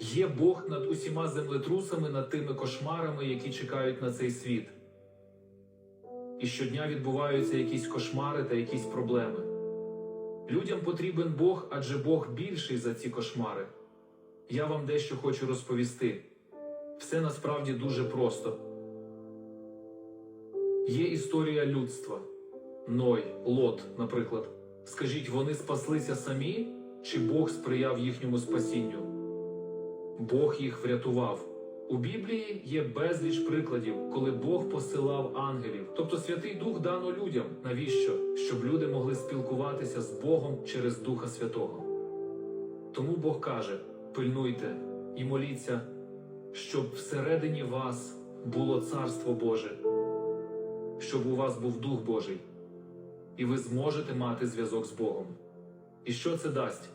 Є Бог над усіма землетрусами, над тими кошмарами, які чекають на цей світ. І щодня відбуваються якісь кошмари та якісь проблеми. Людям потрібен Бог, адже Бог більший за ці кошмари. Я вам дещо хочу розповісти. Все насправді дуже просто. Є історія людства. Ной, Лот, наприклад. Скажіть, вони спаслися самі, чи Бог сприяв їхньому спасінню? Бог їх врятував. У Біблії є безліч прикладів, коли Бог посилав ангелів. Тобто Святий Дух дано людям. Навіщо? Щоб люди могли спілкуватися з Богом через Духа Святого. Тому Бог каже: пильнуйте і моліться, щоб всередині вас було Царство Боже, щоб у вас був Дух Божий, і ви зможете мати зв'язок з Богом. І що це дасть?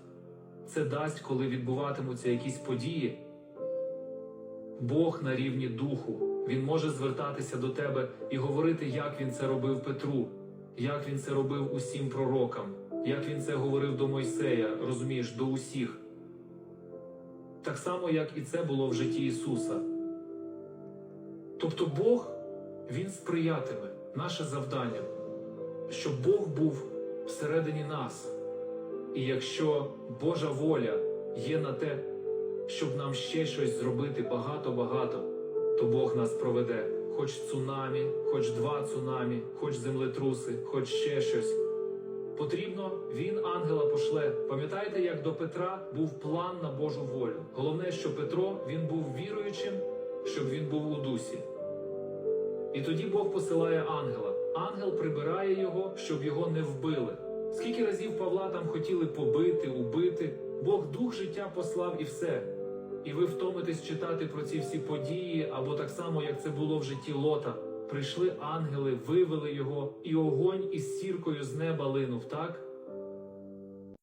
Це дасть, коли відбуватимуться якісь події. Бог на рівні духу. Він може звертатися до тебе і говорити, як він це робив Петру, як він це робив усім пророкам, як він це говорив до Мойсея, розумієш, до усіх. Так само, як і це було в житті Ісуса. Тобто Бог, Він сприятиме наше завдання, щоб Бог був всередині нас. І якщо Божа воля є на те, щоб нам ще щось зробити багато-багато, то Бог нас проведе, хоч цунамі, хоч два цунамі, хоч землетруси, хоч ще щось. Потрібно, він ангела пошле. Пам'ятаєте, як до Петра був план на Божу волю? Головне, що Петро він був віруючим, щоб він був у дусі. І тоді Бог посилає ангела. Ангел прибирає його, щоб його не вбили. Скільки разів Павла там хотіли побити, убити, Бог дух життя послав і все. І ви втомитесь читати про ці всі події, або так само, як це було в житті Лота. Прийшли ангели, вивели його, і огонь із сіркою з неба линув, так?